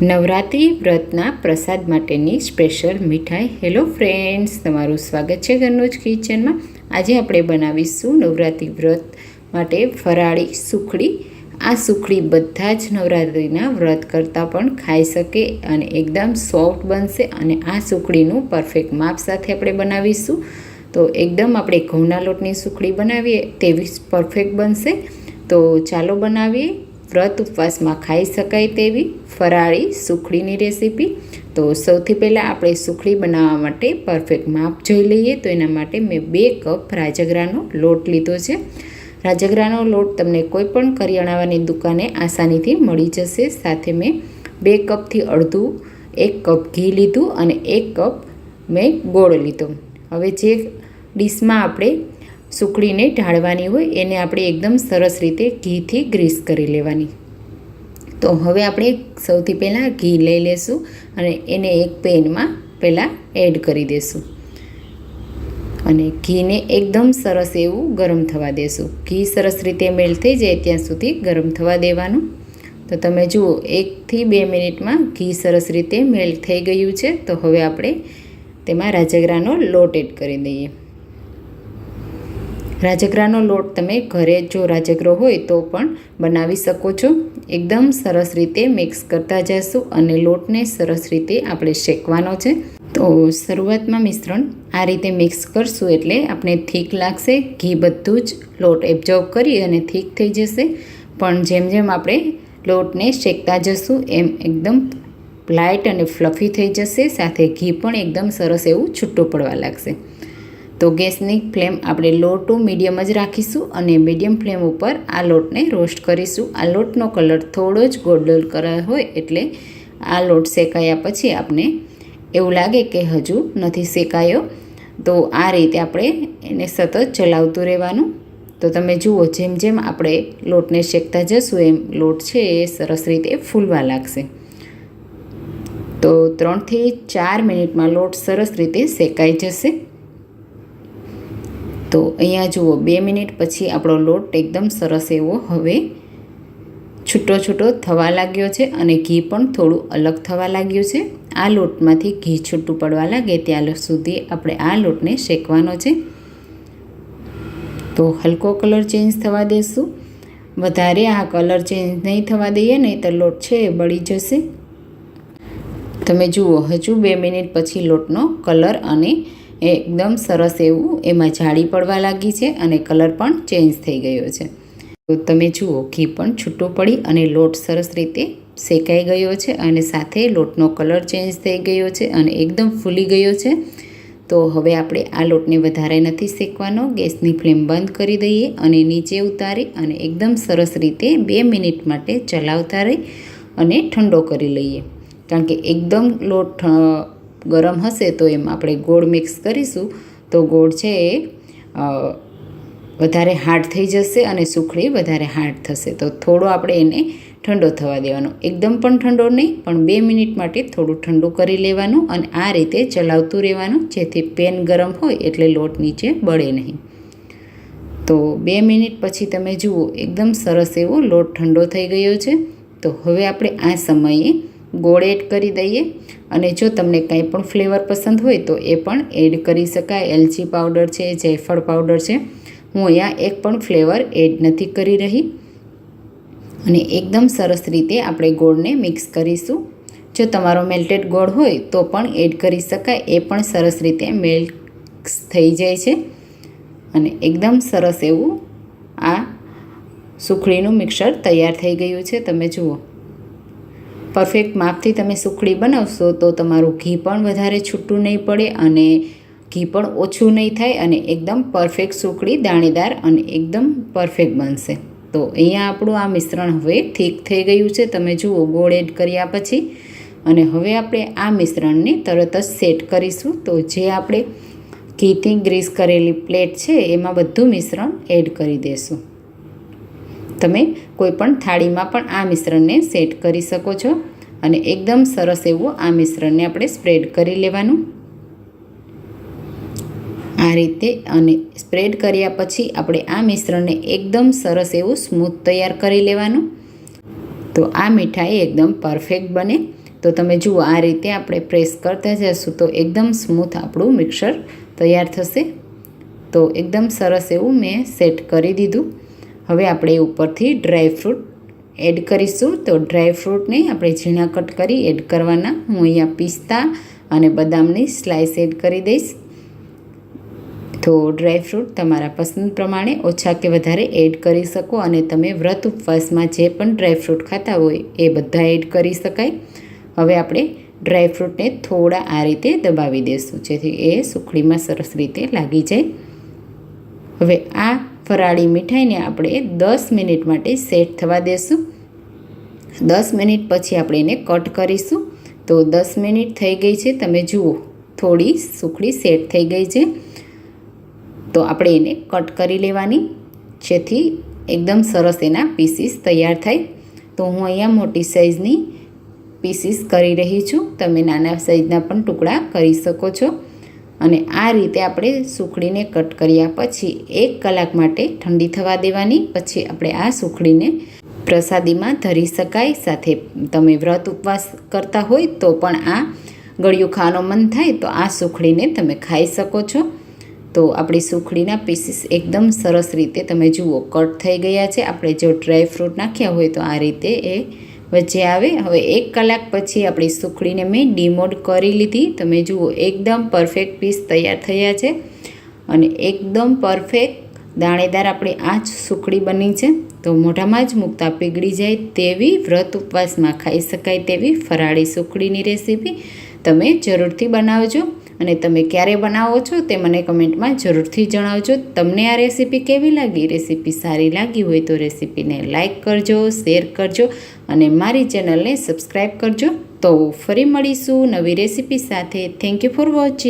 નવરાત્રિ વ્રતના પ્રસાદ માટેની સ્પેશિયલ મીઠાઈ. હેલો ફ્રેન્ડ્સ તમારું સ્વાગત છે ઘરનું જ કિચનમાં આજે આપણે બનાવીશું નવરાત્રિ વ્રત માટે ફરાળી સુખડી. આ સુખડી બધા જ નવરાત્રિના વ્રત કરતાં પણ ખાઈ શકે અને એકદમ સોફ્ટ બનશે અને આ સુખડીનું પરફેક્ટ માપ સાથે આપણે બનાવીશું. તો એકદમ આપણે ઘઉંના લોટની સુખડી બનાવીએ તેવી પરફેક્ટ બનશે. તો ચાલો બનાવીએ. વ્રત ઉપવાસમાં ખાઈ શકાય તેવી ફરાળી સુખડીની રેસીપી. તો સૌથી પહેલાં આપણે સુખડી બનાવવા માટે પરફેક્ટ માપ જોઈ લઈએ. તો એના માટે મેં બે કપ રાજગરાનો લોટ લીધો છે. રાજગરાનો લોટ તમને કોઈપણ કરિયાણાની દુકાને આસાનીથી મળી જશે. સાથે મેં બે કપથી અડધું, એક કપ ઘી લીધું અને એક કપ મેં ગોળ લીધો. હવે જે ડીશમાં આપણે સુકડીને ઢાળવાની હોય એને આપણે એકદમ સરસ રીતે ઘીથી ગ્રીસ કરી લેવાની. તો હવે આપણે સૌથી પહેલાં ઘી લઈ લેશું અને એને એક પેનમાં પહેલાં એડ કરી દેશું. અને ઘીને એકદમ સરસ એવું ગરમ થવા દેશું. ઘી સરસ રીતે મેલ થઈ જાય ત્યાં સુધી ગરમ થવા દેવાનું. તો તમે જુઓ, એકથી બે મિનિટમાં ઘી સરસ રીતે મેલ થઈ ગયું છે. તો હવે આપણે તેમાં રાજગરાનો લોટ એડ કરી દઈએ. રાજગરાનો લોટ તમે ઘરે જો રાજગરો હોય તો પણ બનાવી શકો છો. એકદમ સરસ રીતે મિક્સ કરતા જઈશું અને લોટને સરસ રીતે આપણે શેકવાનો છે. તો શરૂઆતમાં મિશ્રણ આ રીતે મિક્સ કરશું એટલે આપણે થીક લાગશે. ઘી બધું જ લોટ એબ્ઝોર્વ કરી અને થીક થઈ જશે. પણ જેમ જેમ આપણે લોટને શેકતા જશું એમ એકદમ લાઇટ અને ફ્લફી થઈ જશે. સાથે ઘી પણ એકદમ સરસ એવું છૂટું પડવા લાગશે. તો ગેસની ફ્લેમ આપણે લો ટુ મીડિયમ જ રાખીશું અને મીડિયમ ફ્લેમ ઉપર આ લોટને રોસ્ટ કરીશું. આ લોટનો કલર થોડો જ ગોલ્ડન કલર હોય એટલે આ લોટ શેકાયા પછી આપણે એવું લાગે કે હજુ નથી શેકાયો. તો આ રીતે આપણે એને સતત ચલાવતું રહેવાનું. તો તમે જુઓ જેમ જેમ આપણે લોટને શેકતા જશું એમ લોટ છે એ સરસ રીતે ફૂલવા લાગશે. તો ત્રણથી ચાર મિનિટમાં લોટ સરસ રીતે શેકાઈ જશે. તો અહીંયા જુઓ, બે મિનિટ પછી આપણો લોટ એકદમ સરસ એવો હવે છૂટો છૂટો થવા લાગ્યો છે અને ઘી પણ થોડું અલગ થવા લાગ્યું છે. આ લોટમાંથી ઘી છૂટું પડવા લાગે ત્યાં સુધી આપણે આ લોટને શેકવાનો છે. તો હલકો કલર ચેન્જ થવા દેશું. વધારે આ કલર ચેન્જ નહીં થવા દઈએ નહીં તો લોટ છે એ બળી જશે. તમે જુઓ, હજુ બે મિનિટ પછી લોટનો કલર અને એકદમ સરસ એવું એમાં જાળી પડવા લાગી છે અને કલર પણ ચેન્જ થઈ ગયો છે. તો તમે જુઓ, ઘી પણ છૂટો પડી અને લોટ સરસ રીતે શેકાઈ ગયો છે અને સાથે લોટનો કલર ચેન્જ થઈ ગયો છે અને એકદમ ફૂલી ગયો છે. તો હવે આપણે આ લોટને વધારે નથી શેકવાનો. ગેસની ફ્લેમ બંધ કરી દઈએ અને નીચે ઉતારી અને એકદમ સરસ રીતે બે મિનિટ માટે ચલાવતા રહી અને ઠંડો કરી લઈએ. કારણ કે એકદમ લોટ ગરમ હશે તો એમાં આપણે ગોળ મિક્સ કરીશું. તો ગોળ છે એ વધારે હાર્ડ થઈ જશે અને સુખડી વધારે હાર્ડ થશે. તો થોડો આપણે એને ઠંડો થવા દેવાનો. એકદમ પણ ઠંડો નહીં, પણ બે મિનિટ માટે થોડું ઠંડુ કરી લેવાનું અને આ રીતે ચલાવતું રહેવાનું. જેથી પેન ગરમ હોય એટલે લોટ નીચે બળે નહીં. તો બે મિનિટ પછી તમે જુઓ, એકદમ સરસ એવો લોટ ઠંડો થઈ ગયો છે. તો હવે આપણે આ સમયે ગોળ એડ કરી દઈએ. અને જો તમને કંઈ પણ ફ્લેવર પસંદ હોય તો એ પણ એડ કરી શકાય. એલચી પાવડર છે, જાયફળ પાવડર છે. હું અહીંયા એક પણ ફ્લેવર એડ નથી કરી રહી. અને એકદમ સરસ રીતે આપણે ગોળને મિક્સ કરીશું. જો તમારો મેલ્ટેડ ગોળ હોય તો પણ એડ કરી શકાય. એ પણ સરસ રીતે મિક્સ થઈ જાય છે. અને એકદમ સરસ એવું આ સુખડીનું મિક્સર તૈયાર થઈ ગયું છે. તમે જુઓ. પરફેક્ટ માપથી તમે સુખડી બનાવશો તો તમારું ઘી પણ વધારે છૂટું નહીં પડે અને ઘી પણ ઓછું નહીં થાય અને એકદમ પરફેક્ટ સુખડી, દાણેદાર અને એકદમ પરફેક્ટ બનશે. તો અહીંયા આપણું આ મિશ્રણ હવે ઠીક થઈ ગયું છે. તમે જુઓ, ગોળ એડ કર્યા પછી. અને હવે આપણે આ મિશ્રણને તરત જ સેટ કરીશું. તો જે આપણે ઘીથી ગ્રીસ કરેલી પ્લેટ છે, એમાં બધું મિશ્રણ એડ કરી દઈશું તમે કોઈ પણ થાળીમાં પણ આ મિશ્રણને સેટ કરી શકો છો અને એકદમ સરસ એવું આ મિશ્રણને આપણે સ્પ્રેડ કરી લેવાનું. આ રીતે અને સ્પ્રેડ કર્યા પછી આપણે આ મિશ્રણને એકદમ સરસ એવું સ્મૂથ તૈયાર કરી લેવાનું. તો આ મીઠાઈ એકદમ પરફેક્ટ બને. તો તમે જુઓ આ રીતે આપણે પ્રેસ કરતા જઈશું તો એકદમ સ્મૂથ આપણું મિક્સર તૈયાર થશે. તો એકદમ સરસ એવું મેં સેટ કરી દીધું. હવે આપણે ઉપરથી ડ્રાયફ્રૂટ એડ કરીશું. તો ડ્રાયફ્રૂટને આપણે ઝીણા કટ કરી એડ કરવાના. હું અહીંયા પિસ્તા અને બદામની સ્લાઇસ એડ કરી દઈશ. તો ડ્રાયફ્રૂટ તમારા પસંદ પ્રમાણે ઓછા કે વધારે એડ કરી શકો અને તમે વ્રત ઉપવાસમાં જે પણ ડ્રાયફ્રૂટ ખાતા હોય એ બધા એડ કરી શકાય. હવે આપણે ડ્રાયફ્રૂટને થોડા આ રીતે દબાવી દઈશું જેથી એ સુખડીમાં સરસ રીતે લાગી જાય. હવે આ ફરાળી મીઠાઈને આપણે દસ મિનિટ માટે સેટ થવા દેશું. દસ મિનિટ પછી આપણે એને કટ કરીશું. તો દસ મિનિટ થઈ ગઈ છે. તમે જુઓ, થોડી સુખડી સેટ થઈ ગઈ છે. તો આપણે એને કટ કરી લેવાની. જેથી એકદમ સરસ એના પીસીસ તૈયાર થાય. તો હું અહીંયા મોટી સાઇઝની પીસીસ કરી રહી છું. તમે નાના સાઇઝના પણ ટુકડા કરી શકો છો. અને આ રીતે આપણે સુખડીને કટ કર્યા પછી એક કલાક માટે ઠંડી થવા દેવાની, પછી આપણે આ સુખડીને પ્રસાદીમાં ધરી શકાય. સાથે તમે વ્રત ઉપવાસ કરતા હોય તો પણ આ ગળ્યું ખાવાનું મન થાય તો આ સુખડીને તમે ખાઈ શકો છો. તો આપણી સુખડીના પીસીસ એકદમ સરસ રીતે તમે જુઓ, કટ થઈ ગયા છે. આપણે જો ડ્રાય ફ્રૂટ નાખ્યા હોય તો આ રીતે એ વચ્ચે આવે. હવે એક કલાક પછી આપણી સુખડીને મેં ડીમોડ કરી લીધી. તમે જુઓ, એકદમ પરફેક્ટ પીસ તૈયાર થયા છે. અને એકદમ પરફેક્ટ દાણેદાર આપણી આ જ સુખડી બની છે. તો મોઢામાં જ મૂકતા પીગળી જાય તેવી વ્રત ઉપવાસમાં ખાઈ શકાય તેવી ફરાળી સુખડીની રેસીપી તમે જરૂરથી બનાવજો. અને તમે ક્યારે બનાવો છો તે મને કમેન્ટમાં જરૂરથી જણાવજો. તમને આ રેસીપી કેવી લાગી? રેસીપી સારી લાગી હોય તો રેસીપીને લાઇક કરજો, શેર કરજો અને મારી ચેનલને સબસ્ક્રાઈબ કરજો. તો ફરી મળીશું નવી રેસીપી સાથે. Thank you for watching.